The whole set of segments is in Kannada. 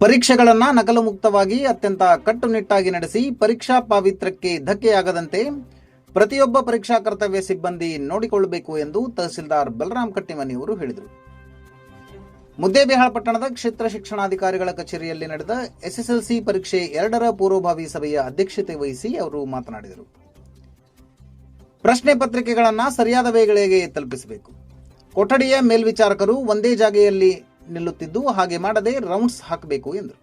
ಪರೀಕ್ಷೆಗಳನ್ನ ನಕಲು ಮುಕ್ತವಾಗಿ ಅತ್ಯಂತ ಕಟ್ಟುನಿಟ್ಟಾಗಿ ನಡೆಸಿ ಪರೀಕ್ಷಾ ಪಾವಿತ್ರ್ಯಕ್ಕೆ ಧಕ್ಕೆಯಾಗದಂತೆ ಪ್ರತಿಯೊಬ್ಬ ಪರೀಕ್ಷಾ ಕರ್ತವ್ಯ ಸಿಬ್ಬಂದಿ ನೋಡಿಕೊಳ್ಳಬೇಕು ಎಂದು ತಹಸೀಲ್ದಾರ್ ಬಲರಾಮ್ ಕಟ್ಟಿಮನಿಯವರು ಹೇಳಿದರು. ಮುದ್ದೇಬಿಹಾಳ ಪಟ್ಟಣದ ಕ್ಷೇತ್ರ ಶಿಕ್ಷಣಾಧಿಕಾರಿಗಳ ಕಚೇರಿಯಲ್ಲಿ ನಡೆದ ಎಸ್ಎಸ್ಎಲ್ಸಿ ಪರೀಕ್ಷೆ ಎರಡರ ಪೂರ್ವಭಾವಿ ಸಭೆಯ ಅಧ್ಯಕ್ಷತೆ ವಹಿಸಿ ಅವರು ಮಾತನಾಡಿದರು. ಪ್ರಶ್ನೆ ಪತ್ರಿಕೆಗಳನ್ನು ಸರಿಯಾದ ವೇಳೆಗೆ ತಲುಪಿಸಬೇಕು. ಕೊಠಡಿಯ ಮೇಲ್ವಿಚಾರಕರು ಒಂದೇ ಜಾಗೆಯಲ್ಲಿ ನಿಲ್ಲುತ್ತಿದ್ದು, ಹಾಗೆ ಮಾಡದೆ ರೌಂಡ್ಸ್ ಹಾಕಬೇಕು ಎಂದರು.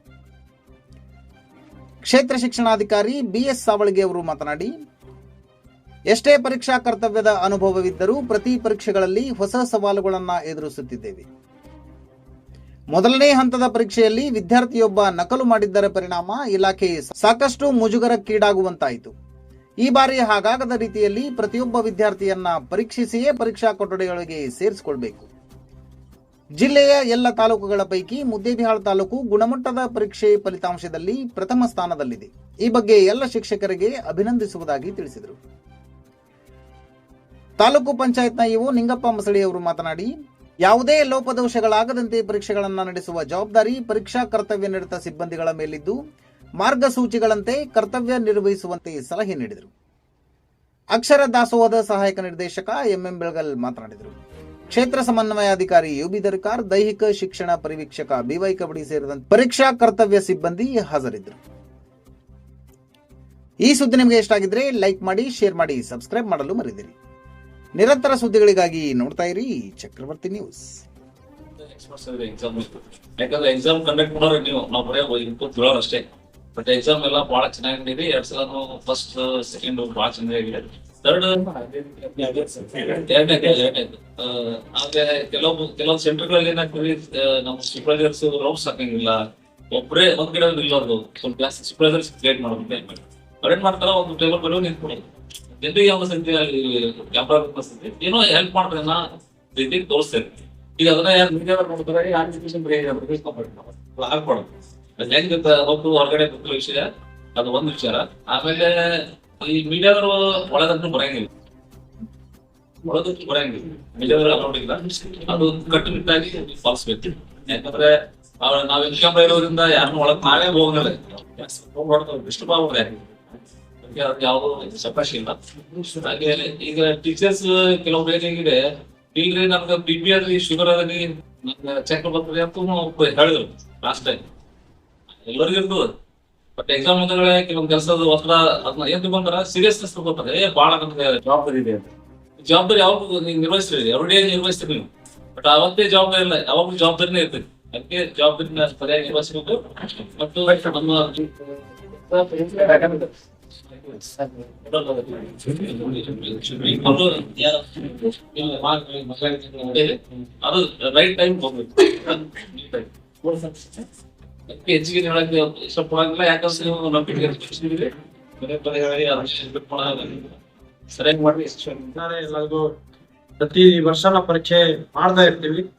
ಕ್ಷೇತ್ರ ಶಿಕ್ಷಣಾಧಿಕಾರಿ ಬಿಎಸ್ ಸಾವಳಿಗೆ ಅವರು ಮಾತನಾಡಿ, ಎಷ್ಟೇ ಪರೀಕ್ಷಾ ಕರ್ತವ್ಯದ ಅನುಭವವಿದ್ದರೂ ಪ್ರತಿ ಪರೀಕ್ಷೆಗಳಲ್ಲಿ ಹೊಸ ಸವಾಲುಗಳನ್ನು ಎದುರಿಸುತ್ತಿದ್ದೇವೆ. ಮೊದಲನೇ ಹಂತದ ಪರೀಕ್ಷೆಯಲ್ಲಿ ವಿದ್ಯಾರ್ಥಿಯೊಬ್ಬ ನಕಲು ಮಾಡಿದ್ದರ ಪರಿಣಾಮ ಇಲಾಖೆ ಸಾಕಷ್ಟು ಮುಜುಗರಕ್ಕೀಡಾಗುವಂತಾಯಿತು. ಈ ಬಾರಿ ಹಾಗಾಗದ ರೀತಿಯಲ್ಲಿ ಪ್ರತಿಯೊಬ್ಬ ವಿದ್ಯಾರ್ಥಿಯನ್ನ ಪರೀಕ್ಷಿಸಿಯೇ ಪರೀಕ್ಷಾ ಕೊಠಡಿಗಳಿಗೆ ಸೇರಿಸಿಕೊಳ್ಬೇಕು. ಜಿಲ್ಲೆಯ ಎಲ್ಲ ತಾಲೂಕುಗಳ ಪೈಕಿ ಮುದ್ದೇಬಿಹಾಳ ತಾಲೂಕು ಗುಣಮಟ್ಟದ ಪರೀಕ್ಷೆ ಫಲಿತಾಂಶದಲ್ಲಿ ಪ್ರಥಮ ಸ್ಥಾನದಲ್ಲಿದೆ. ಈ ಬಗ್ಗೆ ಎಲ್ಲ ಶಿಕ್ಷಕರಿಗೆ ಅಭಿನಂದಿಸುವುದಾಗಿ ತಿಳಿಸಿದರು. ತಾಲೂಕು ಪಂಚಾಯತ್ನ ಇಒ ನಿಂಗಪ್ಪ ಮಸಳಿ ಅವರು ಮಾತನಾಡಿ, ಯಾವುದೇ ಲೋಪದೋಷಗಳಾಗದಂತೆ ಪರೀಕ್ಷೆಗಳನ್ನು ನಡೆಸುವ ಜವಾಬ್ದಾರಿ ಪರೀಕ್ಷಾ ಕರ್ತವ್ಯ ನಿರತ ಸಿಬ್ಬಂದಿಗಳ ಮೇಲಿದ್ದು, ಮಾರ್ಗಸೂಚಿಗಳಂತೆ ಕರ್ತವ್ಯ ನಿರ್ವಹಿಸುವಂತೆ ಸಲಹೆ ನೀಡಿದರು. ಅಕ್ಷರ ದಾಸೋಹದ ಸಹಾಯಕ ನಿರ್ದೇಶಕ ಎಂಎಂ ಬೆಳಗಲ್ ಮಾತನಾಡಿದರು. ಕ್ಷೇತ್ರ ಸಮನ್ವಯಾಧಿಕಾರಿ ಯುಬಿ ದರ್ಕಾರ್, ದೈಹಿಕ ಶಿಕ್ಷಣ ಪರಿವೀಕ್ಷಕ ಬಿವೈ ಕಬಡ್ಡಿ ಸೇರಿದಂತೆ ಪರೀಕ್ಷಾ ಕರ್ತವ್ಯ ಸಿಬ್ಬಂದಿ ಹಾಜರಿದ್ದರು. ಈ ಸುದ್ದಿ ನಿಮಗೆ ಇಷ್ಟ ಆಗಿದ್ರೆ ಲೈಕ್ ಮಾಡಿ, ಶೇರ್ ಮಾಡಿ, ಸಬ್ಸ್ಕ್ರೈಬ್ ಮಾಡಲು ಮರೆದಿರಿ ನಿರಂತರ ಸುದ್ದಿಗಳಿಗಾಗಿ ನೋಡ್ತಾ ಇರಿ ಚಕ್ರವರ್ತಿ ನ್ಯೂಸ್. ಎಕ್ಸಾಮ್ ಕಂಡಕ್ಟ್ ಮಾಡೋರು ನೀವು, ನಾವು ಇನ್ಪುಟ್ ಅಷ್ಟೇ. ಬಟ್ ಎಕ್ಸಾಮ್ ಎಲ್ಲ ಬಹಳ ಚೆನ್ನಾಗಿ ಎರಡ್ ಸಲ ಫಸ್ಟ್ ಸೆಕೆಂಡ್ ಬಹಳ ಚೆನ್ನಾಗಿದೆ ಆದ್ರೆ ಕೆಲವು ಕೆಲವು ಸೆಂಟರ್ಗಳಲ್ಲಿ ಏನಾಗ್ತದೆ ನಮ್ಮ ಸೂಪರ್ವೈಸರ್ಸ್ ರೌಂಡ್ಸ್ ಹಾಕಂಗಿಲ್ಲ ಒಬ್ಬರೇ ಒಂದ್ ಕಡೆ ನಿಲ್ಲೋದು. ಸ್ವಲ್ಪ ಜಾಸ್ತಿ ಸೂಪರ್ವೈಸರ್ಸ್ ಕ್ರಿಯೇಟ್ ಮಾಡೋದು. ಅವ್ರೇನ್ ಮಾಡ್ತಾರ ಒಂದು ಟೇಬಲ್ ಬರೋ ನಿಂತ್ಕೊಳ್ಳೋದು ಜನರಿಗೆ ಯಾವ ಕ್ಯಾಮ್ರಾ ಅನಿಸ್ತದೆ ಏನೋ ಹೆಲ್ಪ್ ಮಾಡ್ತಾರೆ ನಾ ರೀತಿ ತೋರಿಸ್ತೇನೆ. ಈಗ ಅದನ್ನ ಯಾರು ಮೀಡಿಯಾ ನೋಡ್ತಾರೆ, ಯಾರು ಎಜುಕೇಶನ್ ಆಗ್ಬಾರ್ದು ಅದ್ ಹೆಂಗ್ ಹೊರಗಡೆ ಗೊತ್ತಿರೋ ವಿಷಯ, ಅದು ಒಂದ್ ವಿಚಾರ. ಆಮೇಲೆ ಈ ಮೀಡಿಯಾದವರು ಒಳಗಂತೂ ಬರಂಗಿಲ್ಲ. ಒಳಗಂತೂ ಬರಂಗಿಲ್ಲ. ಮೀಡಿಯಾದವರು ನೋಡಿಲ್ಲ. ಅದು ಕಟ್ಟುನಿಟ್ಟಾಗಿ ಪಾಲಿಸ್ಬೇಕು. ಯಾಕಂದ್ರೆ ಅವ್ರ ನಾವ್ ಇನ್ಕಮ್ ಇರೋದ್ರಿಂದ ಯಾರನ್ನ ಒಳಗ್ ನಾವೇ ಹೋಗಲ್ಲ. ಎಷ್ಟು ಅದು ಯಾವ್ದು ಸಪಾಶಿ ಇಲ್ಲ. ಹಾಗೆ ಈಗ ಟೀಚರ್ಸ್ ಕೆಲವ್ರು ಏನಾಗಿದೆ ಇಲ್ರಿ ನನ್ಗ ಬಿ ಪಿ ಅದ್ರಿ ಶುಗರ್ ಅದ್ರಿ ನನ್ಗ ಚೆಕ್ ಬರ್ತದೆ ಅಂತ ಹೇಳಿದ್ರು ಲಾಸ್ಟ್ ಟೈಮ್ ಎಲ್ಲರಿಗೂ ಇರ್ತದ. ಬಟ್ ಎಕ್ಸಾಮ್ ಮುಂದಗಡೆ ಕೆಲವೊಂದು ಕೆಲಸದ ಒತ್ತಡ ಅದನ್ನ ಏನ್ ತಗೊಂತಾರ ಸೀರಿಯಸ್ನೆಸ್ ತಗೋತಾರೆ. ಏ ಬಾಳ ನಮ್ಗೆ ಜವಾಬ್ದಾರಿ ಇದೆ ಅಂತ. ಜವಾಬ್ದಾರಿ ಯಾವಾಗ ನೀವು ನಿರ್ವಹಿಸ್ತೀರಿ ಎವ್ರಿ ಡೇ ನಿರ್ವಹಿಸ್ತೀರಿ ನೀವು ಬಟ್ ಅವತ್ತೇ ಜವಾಬ್ದಾರಿ ಇಲ್ಲ ಯಾವಾಗಲೂ ಜವಾಬ್ದಾರಿನೇ ಇರ್ತದೆ ಅದಕ್ಕೆ ಜವಾಬ್ದಾರಿನ ಸರಿಯಾಗಿ ನಿರ್ವಹಿಸಬೇಕು. ಮತ್ತು ನಮ್ಮ ಅದು ರೈಟ್ ಟೈಮ್ ಹೋಗ್ಬೇಕು. ಸರಿಯಾಗಿ ಪ್ರತಿ ವರ್ಷ ನಾವು ಪರೀಕ್ಷೆ ಮಾಡ್ತಾ ಇರ್ತೀವಿ.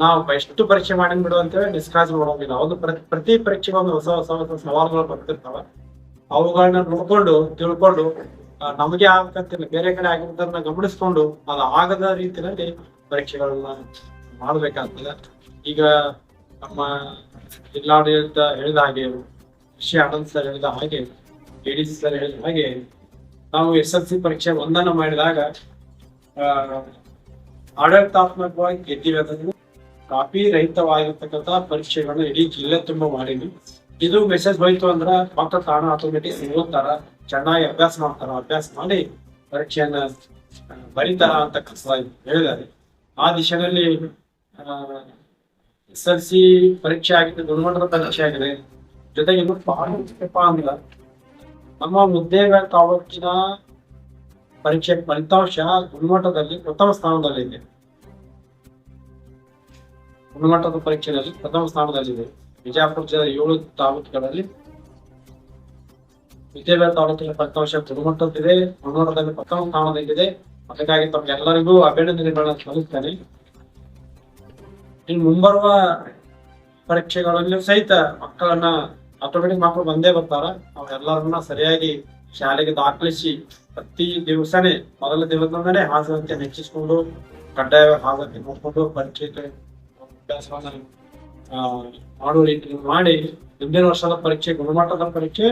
ನಾವು ಎಷ್ಟು ಪರೀಕ್ಷೆ ಮಾಡಿ ಬಿಡು ಅಂತೇಳಿ ನಿಷ್ಕಾಸ ಮಾಡೋಂಗಿಲ್ಲ. ಒಂದು ಪ್ರತಿ ಪರೀಕ್ಷೆಗೆ ಒಂದು ಹೊಸ ಹೊಸ ಹೊಸ ಸವಾಲುಗಳು ಬರ್ತಿರ್ತಾವ. ಅವುಗಳನ್ನ ನೋಡ್ಕೊಂಡು, ತಿಳ್ಕೊಂಡು ನಮಗೆ ಆಗ್ಬೇಕಂತಿಲ್ಲ ಬೇರೆ ಕಡೆ ಆಗಿರೋದನ್ನ ಗಮನಿಸ್ಕೊಂಡು, ಅದು ಆಗದ ರೀತಿಯಲ್ಲಿ ಪರೀಕ್ಷೆಗಳನ್ನ ಮಾಡ್ಬೇಕಾಗ್ತದೆ. ಈಗ ನಮ್ಮ ಜಿಲ್ಲಾಡಳಿತ ಹೇಳಿದ ಹಾಗೆ ಕೃಷಿ ಆನಂದ್ ಸರ್ ಹೇಳಿದ ಹಾಗೆ, ಡಿ ಸಿ ಸರ್ ಹೇಳಿದ ಹಾಗೆ, ನಾವು ಎಸ್ ಎಲ್ ಸಿ ಪರೀಕ್ಷೆ ಒಂದನ್ನು ಮಾಡಿದಾಗ ಆಡಳಿತಾತ್ಮಕವಾಗಿ ಗೆದ್ದಿವೆ ಅದನ್ನು. ಕಾಪಿ ರಹಿತವಾಗಿರ್ತಕ್ಕಂಥ ಪರೀಕ್ಷೆಗಳನ್ನ ಇಡೀ ಜಿಲ್ಲೆ ತುಂಬ ಮಾಡಿದ್ವಿ. ಇದು ಮೆಸೇಜ್ ಹೋಯ್ತು ಅಂದ್ರೆ ಮಕ್ಕಳು ತಾಣ ಆಟೋಮೆಟಿಕ್ ಓದ್ತಾರ, ಚೆನ್ನಾಗಿ ಅಭ್ಯಾಸ ಮಾಡ್ತಾರ, ಅಭ್ಯಾಸ ಮಾಡಿ ಪರೀಕ್ಷೆಯನ್ನ ಬರೀತಾರ ಅಂತ ಹೇಳಿದ್ದಾರೆ ಆ ದಿಶೆಯಲ್ಲಿ ಎಸ್ ಎಲ್ ಸಿ ಪರೀಕ್ಷೆ ಆಗಿದೆ, ಗುಣಮಟ್ಟದ ಪರೀಕ್ಷೆ ಆಗಿದೆ. ಜೊತೆಗೆ ಇನ್ನು ಪಾಪ ಅಂದ್ರೆ ನಮ್ಮ ಮುದ್ದೇಬೇಳ ತಾಲೂಕಿನ ಪರೀಕ್ಷೆ ಫಲಿತಾಂಶ ಗುಣಮಟ್ಟದಲ್ಲಿ ಪ್ರಥಮ ಸ್ಥಾನದಲ್ಲಿದೆ. ಗುಣಮಟ್ಟದ ಪರೀಕ್ಷೆಯಲ್ಲಿ ಪ್ರಥಮ ಸ್ಥಾನದಲ್ಲಿದೆ. ಬಿಜಾಪುರ ಜಿಲ್ಲೆಯ ಏಳು ತಾಲೂಕುಗಳಲ್ಲಿ ವಿದ್ಯಾಭ್ಯಾಸ ತಾಲೂಕಿನ ಫಲಿತಾಂಶ ಗುಣಮಟ್ಟದಿದೆ ಗುಣಮಟ್ಟದಲ್ಲಿ ಪ್ರಥಮ ಸ್ಥಾನದಲ್ಲಿದೆ. ಅದಕ್ಕಾಗಿ ತಮ್ಗೆಲ್ಲರಿಗೂ ಅಭಿನಂದನೆಗಳನ್ನು ಸಲ್ಲಿಸ್ತೇನೆ. ಇನ್ನು ಮುಂಬರುವ ಪರೀಕ್ಷೆಗಳಲ್ಲಿ ಸಹಿತ ಮಕ್ಕಳನ್ನ ಆಟೋಮೆಟಿಕ್ ಮಕ್ಕಳು ಬಂದೇ ಬರ್ತಾರ. ಅವರೆಲ್ಲರನ್ನ ಸರಿಯಾಗಿ ಶಾಲೆಗೆ ದಾಖಲಿಸಿ ಪ್ರತಿ ದಿವಸನೇ ಮೊದಲ ದಿವಸದಿಂದನೇ ಹಾಜರಾತಿ ಹೆಚ್ಚಿಸಿಕೊಂಡು ಕಡ್ಡಾಯ ಹಾಜರಾತಿ ನೋಡ್ಕೊಂಡು ಪರೀಕ್ಷೆಗೆ ಅಭ್ಯಾಸವನ್ನ ಮಾಡುವ ರೀತಿ ಮಾಡಿ ಮುಂದಿನ ವರ್ಷದ ಪರೀಕ್ಷೆ, ಗುಣಮಟ್ಟದ ಪರೀಕ್ಷೆ,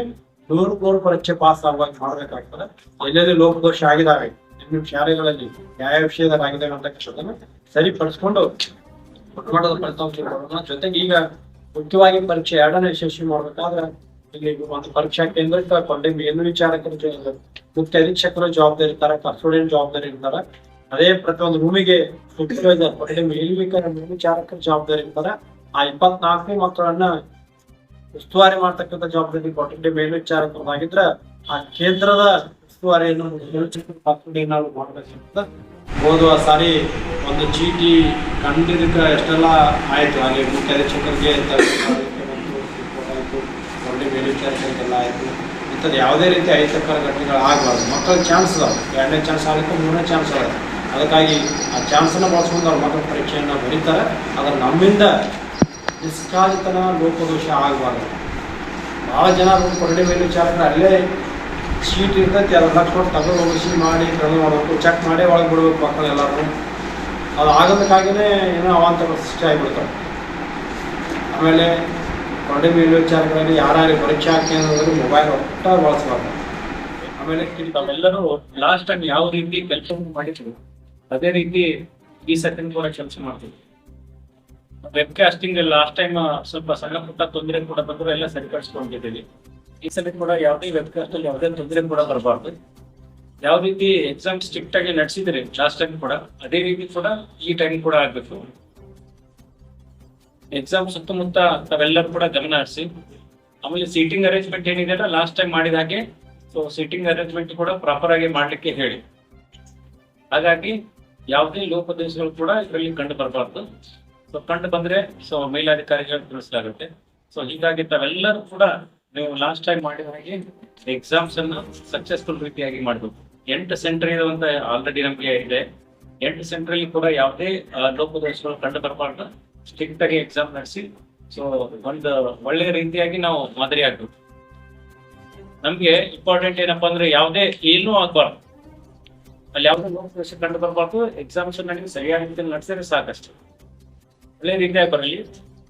ನೂರು ನೂರು ಪರೀಕ್ಷೆ ಪಾಸ್ ಆಗುವಾಗ ಮಾಡಬೇಕಾಗ್ತದೆ. ಎಲ್ಲೆಲ್ಲಿ ಲೋಪದೋಷ ಆಗಿದ್ದಾವೆ ನಿಮ್ಮ ಶಾಲೆಗಳಲ್ಲಿ ಯಾವ ವಿಷಯದಲ್ಲಿ ಆಗಿದಾವೆ ಅಂತ ಸರಿಪಡಿಸ್ಕೊಂಡು ಗುಣಮಟ್ಟದ ಫಲಿತಾಂಶ ಕೊಡೋಣ ಜೊತೆಗೆ ಈಗ ಮುಖ್ಯವಾಗಿ ಪರೀಕ್ಷೆ ಎರಡನೇ ಯಶಸ್ವಿ ಮಾಡ್ಬೇಕಾದ್ರೆ ಇಲ್ಲಿ ಒಂದು ಪರೀಕ್ಷಾ ಕೇಂದ್ರಕ್ಕೆ ಕೊಂಡೆ ಮೇಲ್ವಿಚಾರಕರು ವಿಚಾರಕರ ಮುಖ್ಯ ಅಧೀಕ್ಷಕರು ಜವಾಬ್ದಾರಿ ಇರ್ತಾರೆ ಕಸ್ಟೋಡಿಯನ್ ಜವಾಬ್ದಾರಿ ಇರ್ತಾರೆ. ಅದೇ ಪ್ರತಿಯೊಂದು ರೂಮಿಗೆ ಸೂಪರ್ವೈಸರ್ ಕೊಂಡೆ ಮೇಲ್ವಿಕ ಮೇಲ್ವಿಚಾರಕರ ಜವಾಬ್ದಾರಿ ಇರ್ತಾರೆ. ಆ ಇಪ್ಪತ್ನಾಲ್ಕನೇ ಮಕ್ಕಳನ್ನ ಉಸ್ತುವಾರಿ ಮಾಡ್ತಕ್ಕಂಥ ಜವಾಬ್ದಾರಿ ಕೊಟ್ಟಿದ್ದೆ ಮೇಲ್ವಿಚಾರಕರಾಗಿದ್ರೆ ಆ ಕೇಂದ್ರದ ಉಸ್ತುವಾರಿಯನ್ನು ನಾವು ಮಾಡ್ಬೇಕಂತ ಹೋದ ಸಾರಿ ಒಂದು ಚೀಟಿ ಕಂಡಿದ್ದಕ್ಕೆ ಎಷ್ಟೆಲ್ಲ ಆಯ್ತು? ಅಲ್ಲಿ ಮುಖ್ಯ ಅಧೀಕ್ಷಕರಿಗೆ ಒಳ್ಳೆ ಮೇಲ್ವಿಚಾರಕರಿಗೆಲ್ಲ ಆಯ್ತು. ಇಂಥದ್ದು ಯಾವುದೇ ರೀತಿ ಅಹಿತಕರ ಘಟನೆಗಳು ಆಗಬಾರ್ದು. ಮಕ್ಕಳಿಗೆ ಚಾನ್ಸ್ ಅದಾವೆ. ಎರಡನೇ ಚಾನ್ಸ್ ಆಗಲಿಕ್ಕೆ ಮೂರನೇ ಚಾನ್ಸ್ ಆಗುತ್ತೆ. ಅದಕ್ಕಾಗಿ ಆ ಚಾನ್ಸನ್ನು ಬಳಸ್ಕೊಂಡು ಅವ್ರ ಮಕ್ಕಳ ಪರೀಕ್ಷೆಯನ್ನು ಬರೀತಾರೆ. ಆದರೆ ನಮ್ಮಿಂದ ನಿಷ್ಕಾಲಿತನ ಲೋಪದೋಷ ಆಗಬಾರ್ದು. ಭಾಳ ಜನ ಕೊರಡಿ ಮೇಲ್ವಿಚಾರಕರು ಅಲ್ಲೇ ಶೀಟ್ ಇರ್ತೈತಿ ಎಲ್ಲ ಕೊಟ್ಟು ತಗೊಂಡು ಮಾಡಿ ಕ್ರಮ ಮಾಡಬೇಕು ಚೆಕ್ ಮಾಡಿ ಒಳಗೆ ಬಿಡ್ಬೇಕು ಮಕ್ಕಳು ಎಲ್ಲರೂ ಅದು ಆಗೋದಕ್ಕಾಗಿಯೇ ಏನೋ ಅವಾಂತರ ಸೃಷ್ಟಿ ಆಗಿಬಿಡ್ತಾರೆ. ಆಮೇಲೆ ಕೊರಡೆ ಮೇಲ್ವಿಚಾರಕರಲ್ಲಿ ಯಾರ್ಯಾರು ಪರೀಕ್ಷಾ ಕೇಂದ್ರದಲ್ಲಿ ಮೊಬೈಲ್ ಒಟ್ಟ ಬಳಸಬಾರ್ದು. ಆಮೇಲೆ ತಾವೆಲ್ಲರೂ ಲಾಸ್ಟ್ ಟೈಮ್ ಯಾವ ರೀತಿ ಕೆಲಸ ಮಾಡಿದ್ರು ಅದೇ ರೀತಿ ಈ ಸೆಕೆಂಡ್ ಕೂಡ ಕೆಲಸ ಮಾಡ್ತೀವಿ. ವೆಬ್ಕಾಸ್ಟಿಂಗ್ ಲಾಸ್ಟ್ ಟೈಮ್ ಸ್ವಲ್ಪ ಸಣ್ಣ ಪುಟ್ಟ ತೊಂದರೆ ಕೂಡ ಬಂದ್ರೆ ಎಲ್ಲ ಸರಿಪಡಿಸ್ಕೊಂಡಿದ್ದೀವಿ. ಈ ಸಲ ಕೂಡ ಯಾವುದೇ ವೆಬ್ಕಾಸ್ಟ್ ಅಲ್ಲಿ ಯಾವುದೇ ತೊಂದರೆ ಕೂಡ ಬರಬಾರ್ದು. ಯಾವ ರೀತಿ ಎಕ್ಸಾಮ್ ಸ್ಟ್ರಿಕ್ಟ್ ಆಗಿ ನಡೆಸಿದ್ರಿ ಲಾಸ್ಟ್ ಟೈಮ್ ಕೂಡ, ಅದೇ ರೀತಿ ಕೂಡ ಈ ಟೈಮ್ ಕೂಡ ಆಗ್ಬೇಕು. ಎಕ್ಸಾಮ್ ಸುತ್ತಮುತ್ತ ತಾವೆಲ್ಲರೂ ಕೂಡ ಗಮನ ಹರಿಸಿ. ಆಮೇಲೆ ಸೀಟಿಂಗ್ ಅರೇಂಜ್ಮೆಂಟ್ ಏನಿದೆ ಲಾಸ್ಟ್ ಟೈಮ್ ಮಾಡಿದ ಹಾಗೆ ಸೊ ಸೀಟಿಂಗ್ ಅರೇಂಜ್ಮೆಂಟ್ ಕೂಡ ಪ್ರಾಪರ್ ಆಗಿ ಮಾಡ್ಲಿಕ್ಕೆ ಹೇಳಿ. ಹಾಗಾಗಿ ಯಾವುದೇ ಲೋಪದೇಶಗಳು ಕೂಡ ಇದರಲ್ಲಿ ಕಂಡು ಬರಬಾರ್ದು. ಸೊ ಕಂಡು ಬಂದ್ರೆ ಸೊ ಮೇಲಾಧಿಕಾರಿಗಳು ತಿಳಿಸಲಾಗುತ್ತೆ. ಸೊ ಹೀಗಾಗಿ ತಾವೆಲ್ಲರೂ ಕೂಡ ನೀವು ಲಾಸ್ಟ್ ಟೈಮ್ ಮಾಡಿದ ಹಾಗೆ ಎಕ್ಸಾಮ್ಸ್ ಅನ್ನು ಸಕ್ಸಸ್ಫುಲ್ ರೀತಿಯಾಗಿ ಮಾಡಬೇಕು ಎಂಟು ಸೆಂಟರ್ ಇರುವಂತ ಆಲ್ರೆಡಿ ನಮಗೆ ಇದೆ. ಎಂಟು ಸೆಂಟರ್ ಅಲ್ಲಿ ಕೂಡ ಯಾವುದೇ ಲೋಪದೋಷಗಳು ಕಂಡು ಬರಬಾರ್ದು. ಸ್ಟ್ರಿಕ್ಟ್ ಆಗಿ ಎಕ್ಸಾಮ್ ನಡೆಸಿ ಸೊ ಒಂದು ಒಳ್ಳೆಯ ರೀತಿಯಾಗಿ ನಾವು ಮಾದರಿ ಆಗ್ಬೇಕು. ನಮ್ಗೆ ಇಂಪಾರ್ಟೆಂಟ್ ಏನಪ್ಪಾ ಅಂದ್ರೆ ಯಾವುದೇ ಏನೂ ಆಗ್ಬಾರ್ದು. ಅಲ್ಲಿ ಯಾವುದೇ ಲೋಪದೋಷ ಕಂಡು ಬರಬಾರ್ದು ಎಕ್ಸಾಮ್ಸ್ ನನಗೆ ಸರಿಯಾದ ರೀತಿಯಲ್ಲಿ ನಡೆಸಿದ್ರೆ ಸಾಕಷ್ಟು. ಒಳ್ಳೆ ರೀತಿಯಾಗಿ ಬರಲಿ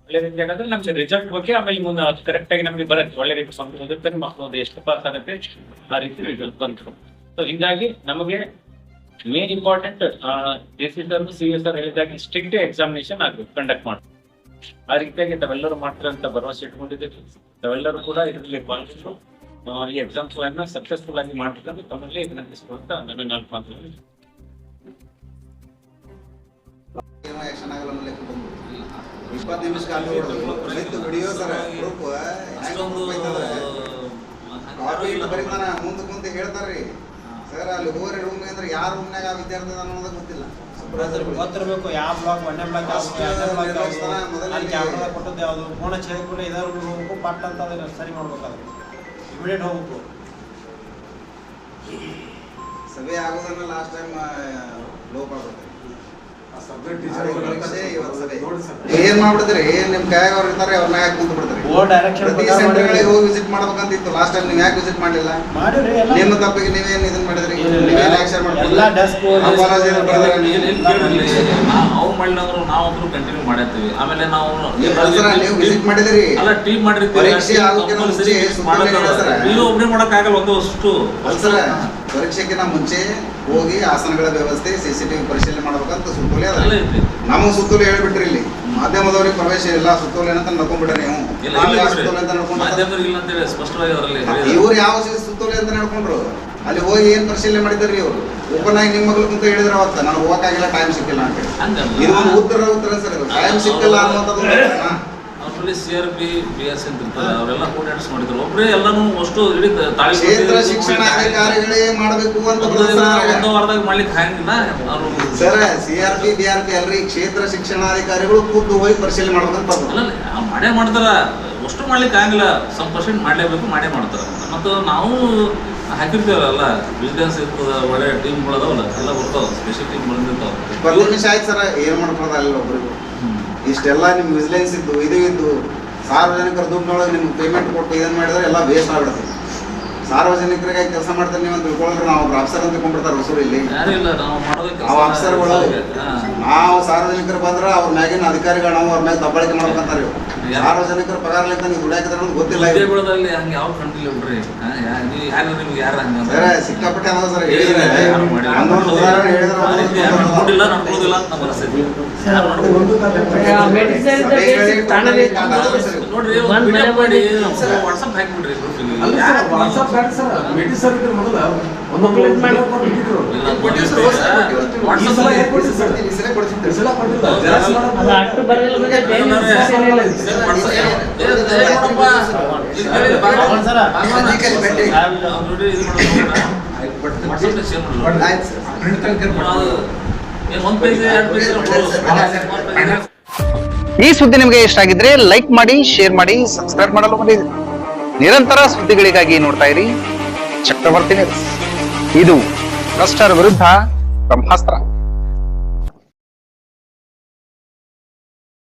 ಒಳ್ಳೆ ರೀತಿ ಅಂದ್ರೆ ನಮ್ಗೆ ರಿಸಲ್ಟ್ ಬಗ್ಗೆ ಆಮೇಲೆ ಮುಂದೆ ಅದು ಕರೆಕ್ಟ್ ಆಗಿ ನಮಗೆ ಬರುತ್ತೆ. ಒಳ್ಳೆ ರೀತಿ ಸಂತೋಷ ಮಕ್ಕಳು ಎಷ್ಟು ಪಾಸ್ ಆಗುತ್ತೆ ಆ ರೀತಿ ರಿಸಲ್ಟ್ ಬಂತು. ಸೊ ಹಿಂಗಾಗಿ ನಮಗೆ main important D C sir C S R ಹೇಳಿದಾಗೆ ಸ್ಟ್ರಿಕ್ಟ್ ಎಕ್ಸಾಮಿನೇಷನ್ ಆಗಬೇಕು ಕಂಡಕ್ಟ್ ಮಾಡಿ ಆ ರೀತಿಯಾಗಿ ತಾವೆಲ್ಲರೂ ಮಾಡ್ತಾರೆ ಅಂತ ಭರವಸೆ ಇಟ್ಕೊಂಡಿದ್ದೀವಿ. ತಾವೆಲ್ಲರೂ ಕೂಡ ಇದರಲ್ಲಿ ಪಾಲ್ಗೊಂಡು ಈ ಎಕ್ಸಾಮ್ಸ್ ಗಳನ್ನ ಸಕ್ಸಸ್ಫುಲ್ ಆಗಿ ಮಾಡ್ಬೇಕಂತ ತಮ್ಮಲ್ಲಿ ವಿನಂತಿಸುವಂತ ನನ್ನ ನಾಲ್ಕು ಮಾತುಗಳು ಏನೋ ಆಕ್ಷನ್ ಆಗಲ್ಲ ಅನ್ನೋ ಲೆಕ್ಕ ಬಂದು ಇಪ್ಪತ್ತು ನಿಮಿಷ ಕಾಲ ನಿಂತು ವಿಡಿಯೋ ಸರ್ ಗ್ರೂಪ್ ಕಾಪಿ ಇಟ್ಟು ಬರೀತಾನ ಮುಂದೆ ಮುಂದೆ ಹೇಳ್ತಾರ್ರಿ ಸರ್ ಅಲ್ಲಿ ಹೋಗ್ರಿ ರೂಮ್ ಅಂದ್ರೆ ಯಾರ ರೂಮ್ನಾಗ ಆ ವಿದ್ಯಾರ್ಥಿ ಅನ್ನೋದು ಗೊತ್ತಿಲ್ಲ. ಗೊತ್ತಿರಬೇಕು ಯಾವ ಬ್ಲಾಕ್ ಕ್ಯಾಮ್ರಾ ಕೊಟ್ಟದ್ದು ಯಾವುದು? ಫೋನ್ ಇದಾರು ಹೋಗ್ಬೇಕು ಪಟ್ ಅಂತ ಅದನ್ನ ಸರಿ ಮಾಡ್ಬೇಕಾದ್ರೆ. ಇಮಿಡಿಯೇಟ್ ಹೋಗ್ಬೇಕು. ಸಭೆ ಆಗೋದನ್ನ ಲಾಸ್ಟ್ ಟೈಮ್ ಲೋಪ್ ಆಗುತ್ತೆ ಏನ್ ಮಾಡ್ಬಿಡ್ತೀರಿ? ನಿಮ್ ಕೈಯಾಗ ಅವ್ರು ಇರ್ತಾರೆ ಅವ್ರನ್ನ ಯಾಕೆ ಕುಂತ ಬಿಡ್ತಾರೆ. ಪ್ರತಿ ಸೆಂಟರ್ಗಳಿಗೆ ಹೋಗಿ ವಿಸಿಟ್ ಮಾಡ್ಬೇಕಂತಿತ್ತು. ಲಾಸ್ಟ್ ಟೈಮ್ ನೀವು ಯಾಕೆ ವಿಸಿಟ್ ಮಾಡಲಿಲ್ಲ? ನಿಮ್ಮ ತಪ್ಪಿಗೆ ನೀವೇನ್ ಇದನ್ನ ಮಾಡಿದ್ರಿ? ನೀವೇನ್ ಆಕ್ಷನ್ ಮಾಡಿದ್ರಿ ಅಪಾಲಜಿ ಮಾಡಿಲ್ಲ ಅಂದ್ರು ಕಂಟಿನ್ಯೂ ಮಾಡಿರ್ತೀವಿ ಆಮೇಲೆ ನಾವು ಅಲ್ಲ ಟೀಮ್ ಮಾಡಿರ್ತೀವಿ. ನೀವು ಒಬ್ಬನೇ ಮಾಡಕ್ಕಾಗಲ್ಲ ಒಂದು ಅಷ್ಟು ಪರೀಕ್ಷೆಗಿಂತ ಮುಂಚೆ ಹೋಗಿ ಆಸನಗಳ ವ್ಯವಸ್ಥೆ ಸಿಸಿಟಿವಿ ಪರಿಶೀಲನೆ ಮಾಡ್ಬೇಕಂತ ಸುತ್ತೋಲೆ ನಮ್ಮ ನಮಗೆ ಸುತ್ತೋಲೆ ಹೇಳ್ಬಿಟ್ರಿ ಇಲ್ಲಿ. ಮಾಧ್ಯಮದವ್ರಿಗೆ ಪ್ರವೇಶ ಇಲ್ಲ ಸುತ್ತೋಲೆ ಅಂತ ನಡ್ಕೊಂಡ್ಬಿಟ್ರೆ ನೀವು. ಸುತ್ತೋಲೆ ಅಂತ. ಇವ್ರು ಯಾವ ಸಿ- ಸುತ್ತೋಲೆ ಅಂತ ನಡ್ಕೊಂಡ್ರು? ಅಲ್ಲಿ ಹೋಗಿ ಏನ್ ಪರಿಶೀಲನೆ ಮಾಡಿದ್ರಿ ಇವರು? ಓಪನ್ ಆಗಿ ನಿಮ್ಮ ಮಗಳು ಅಂತ ಹೇಳಿದ್ರೆ ಅವತ್ತ? ನಾನು ಹೋಗಕ್ಕಾಗಿಲ್ಲ ಟೈಮ್ ಸಿಕ್ಕಿಲ್ಲ ಅಂತ ಇದು ಒಂದು ಉತ್ತರ ಉತ್ತರ ಸರ್ ಟೈಮ್ ಸಿಕ್ಕಿಲ್ಲ ಅನ್ನೋದು ಒಂದು ಕಾರಣ. ಅವ್ರು ನಮ್ಮಲ್ಲಿ C R P B S ಅಂತ ಇರ್ತಾರೆ. ಅವರೆಲ್ಲ ಕೋಆರ್ಡಿನೇಟ್ಸ್ ಮಾಡಿದ್ರು. ಒಬ್ಬರೇ ಎಲ್ಲಾನು ಅಷ್ಟು ಇಡೀ ತಾಳಿ ಕ್ಷೇತ್ರ ಶಿಕ್ಷಣಾಧಿಕಾರಿಗಳೇ ಮಾಡಬೇಕು ಅಂತ ಒಂದು ವಾರದಾಗ ಮಾಡ್ಲಿಕ್ಕೆ ಹಂಗಿಲ್ಲ. ಅವರು sir C R P B R P ಅಲ್ರಿ ಕ್ಷೇತ್ರ ಶಿಕ್ಷಣಾಧಿಕಾರಿಗಳು ಕೂತು ಹೋಗಿ ಪರಿಶೀಲನೆ ಮಾಡ್ಬೇಕಂತ ಮಾಡೇ ಮಾಡ್ತಾರ. ಅಷ್ಟು ಮಾಡ್ಲಿಕ್ಕೆ ಆಗಿಲ್ಲ ಸ್ವಲ್ಪ ಪರ್ಸೆಂಟ್ ಮಾಡಲೇಬೇಕು ಮಾಡೇ ಮಾಡ್ತಾರ. ಮತ್ತು ನಾವು ಹಾಕಿರ್ತೀವಲ್ಲ ಬಿಸ್ನೆಸ್ ಇರ್ತದ, ಒಳ್ಳೆ ಟೀಮ್ಗಳು ಅದಾವಲ್ಲ ಎಲ್ಲ ಬರ್ತಾವ ಸ್ಪೆಷಲ್ ಟೀಮ್ ಇಪ್ಪತ್ತು ಬಂದಿರ್ತಾವ ನಿಮಿಷ ಆಯ್ತು ಸರ್, ಏನ್ ಮಾಡ್ಕೊಳ್ಳೋದ ಅಲ್ಲ ಒಬ್ರಿಗೂ. ಇಷ್ಟೆಲ್ಲ ನಿಮ್ ವಿಜಿಲೆನ್ಸ್ ಇದ್ದು, ಇದು ಇದ್ದು, ಸಾರ್ವಜನಿಕರ ದುಡ್ಡಿನೊಳಗೆ ನಿಮ್ಗೆ ಪೇಮೆಂಟ್ ಕೊಟ್ಟು ಇದನ್ನ ಮಾಡಿದ್ರೆ ಎಲ್ಲ ವೇಸ್ಟ್ ಆಗ್ಬಿಡುತ್ತೆ. ಸಾರ್ವಜನಿಕರಿಗೆ ಕೆಲಸ ಮಾಡ್ತಾರೆ ನೀವು ಅಂತ ತಿಳ್ಕೊಂಡ್ರೆ ನಾವು ಒಬ್ರು ಅಫ್ಸರ್ ಅಂತ ತಿಳ್ಕೊಂಡ್ಬಿಡ್ತಾರೆ ಹೊಸೂರು ಇಲ್ಲಿ. ಯಾರು ಇಲ್ಲ ನಾವು ಅಫ್ಸರ್ಗಳು. ನಾವು ಸಾರ್ವಜನಿಕರು ಬಂದ್ರೆ ಅವ್ರ ಮ್ಯಾಗಿನ ಅಧಿಕಾರಿಗಳು ನಾವು ಅವ್ರ ಮ್ಯಾಗ ದಬ್ಬಾಳಿಕೆ ಮಾಡ್ಬೇಕಂತಾರೆ ಸಾರ್ವಜನಿಕರ ಸಾರ್ವಜನಿಕರ ಪಗಾರ್ಲಿಂತ ನೀವು ದುಡಿಯಾಕಿದ್ರೆ ನಮ್ಗೆ ಗೊತ್ತಿಲ್ಲ ಸಿಕ್ಕಾಪಟ್ಟೆ ಅದ ಸರ್ ಹೇಳಿದ್ರೆ. ಒಂದೊಂದು ಉದಾಹರಣೆ ಹೇಳಿದ್ರೆ ನೋಡ್ರಿ ವಾಟ್ಸಪ್ ಹಾಕ್ಬಿಡ್ರಿ ಗ್ರೂಪಿಗೆ ಸರ್ ಈ ಸರ್ ಕೊಡ್ತೀನಿ. ಮೊದಲ. ಈ ಸುದ್ದಿ ನಿಮಗೆ ಇಷ್ಟ ಆಗಿದ್ರೆ ಲೈಕ್ ಮಾಡಿ ಶೇರ್ ಮಾಡಿ ಸಬ್ಸ್ಕ್ರೈಬ್ ಮಾಡಲು ಮರೆಯದಿರಿ ನಿರಂತರ ಸುದ್ದಿಗಳಿಗಾಗಿ ನೋಡ್ತಾ ಇರಿ. ಚಕ್ರವರ್ತಿ ಇದು ಭ್ರಷ್ಟರ ವಿರುದ್ಧ ಬ್ರಹ್ಮಾಸ್ತ್ರ.